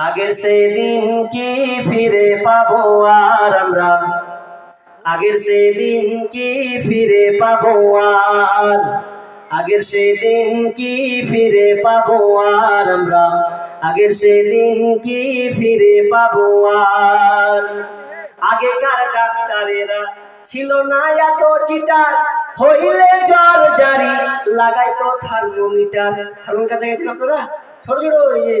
আগের সেদিন কি ফিরে পাবো আর আমরা? আগের সেদিন কি ফিরে পাবো আর? আগের সেদিন কি ফিরে পাবো আর আমরা? আগের সেদিন কি ফিরে পাবো আর? আগেকার ডাক্তারেরা ছিল না এত চিটার। হইলে জ্বর জারি, লাগাইতো থার্মোমিটার। থার্মোমিটার দেখেছেন আপনারা? ছোট ছোট ইয়ে।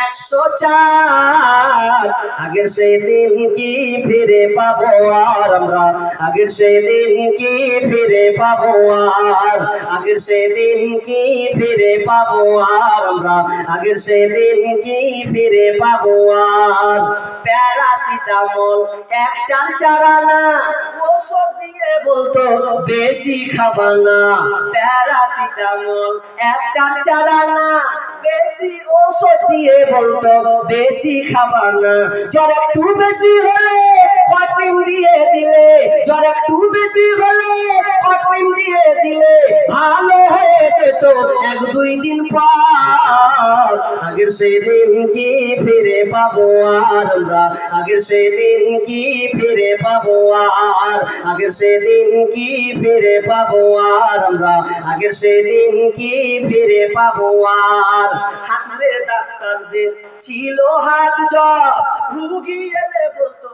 একশো চার। আগের সেই দিন কি ফিরে পাবো আর আমরা? আগের সেই দিন কি ফিরে পাবো আর? আগের সেই দিন কি ফিরে পাবো আর আমরা? আগের সেই দিন কি ফিরে পাবো আর? প্যারাসিটামল একটার চারানা ওষুধ দিয়ে বলতো বেশি খাবা না। প্যারাসিটামল একটার চারানা বেশি ওষুধ দিয়ে বলতো, বেশি খাবার। না জ্বর একটু বেশি হলে কটরিম দিয়ে দিলে, জ্বর একটু বেশি হলে কটরিম দিয়ে দিলে। যেত এক দুই দিন পর আগের সেদিন কি ফিরে পাবো আর আমরা? আগের সেদিন কি ফিরে পাবো আর? আগের সেদিন কি ফিরে পাবো আর আমরা? আগের সেদিন কি ফিরে পাবো আর? হাতের ডাক্তারদের ছিল হাত জস রুগী এলে বলতো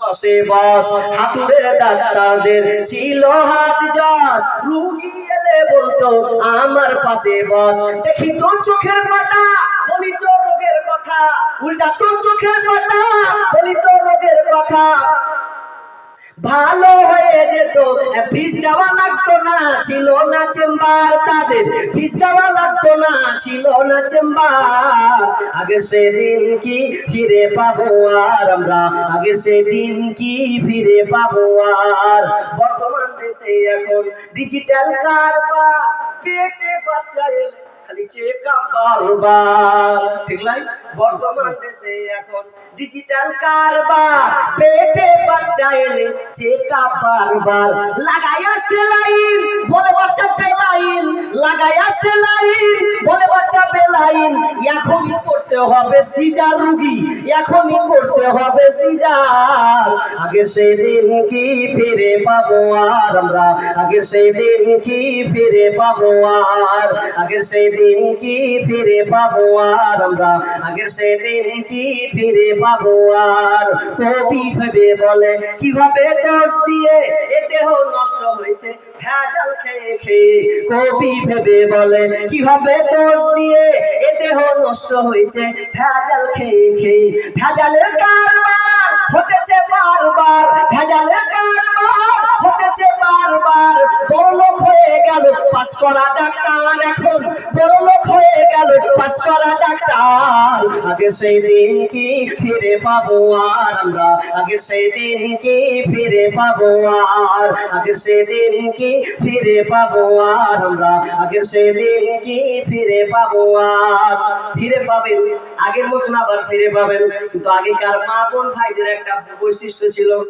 পাশে বস। হাতুড়ের ডাক্তারদের ছিল হাত জস আমার পাশে বস। দেখি তো চোখের পাতা, বলি তো রোগের কথা। উল্টা তো চোখের পাতা, বলি তো রোগের কথা। ভালো হয়ে যেত। ফিস দেওয়া লাগতো না, ছিল না চেম্বার তাদের। ফিস দেওয়া লাগতো না, ছিল না চেম্বার। আগের সেদিন কি ফিরে পাবো আর আমরা? আগের সেদিন কি ফিরে পাবো আর? বর্তমান দেশে এখন ডিজিটাল কারবার, পেটে বাচ্চা এখন ডিজিটাল কারবার। পেটে বাচ্চা এলে চেকআপ বারবার। লাগাইয়া সেলাইন বলে বাচ্চা পেলাইন লাগাইয়া সেলাইন বলে বাচ্চা পেলাইন এখনই করতে হবে সিজার রুগী, এখনই করতে হবে সিজার। আগের সেই দিন কি ফিরে পাবো আর আমরা? আগের সেই দিন কি ফিরে পাবো আর? আগের সেই দিন কি ফিরে পাবো আর আমরা? আগের সেই দিন কি ফিরে পাবো আর? কবি ভেবে বলে কীভাবে দোষ দিয়ে? এ দেহ নষ্ট হয়েছে, ভেজাল খেয়ে খেয়ে। কবি ভেবে বলে কীভাবে দোষ দিয়ে? এ নষ্ট হয়েছে। ভেজাল খেয়ে খেয়ে, ভেজালের কারবার হতেছে বারবার, ভেজালের কারবার হতেছে বারবার। বড় লোক হয়ে গেল পাস করা ডাক্তার এখন। বড় লোক হয়ে গেল পাস করা ডাক্তার আগে সেই দিন কি ফিরে পাবো আর আমরা? আগে সেই দিন কি ফিরে পাবো আর? আগে সেই দিন কি ফিরে পাবো আর আমরা? আগের সেই দিন কি ফিরে পাবো আর? ফিরে পাবেন। আগের মতন আবার ফিরে পাবেন। কিন্তু আগেকার মা বোন ভাইদের একটা বৈশিষ্ট্য ছিল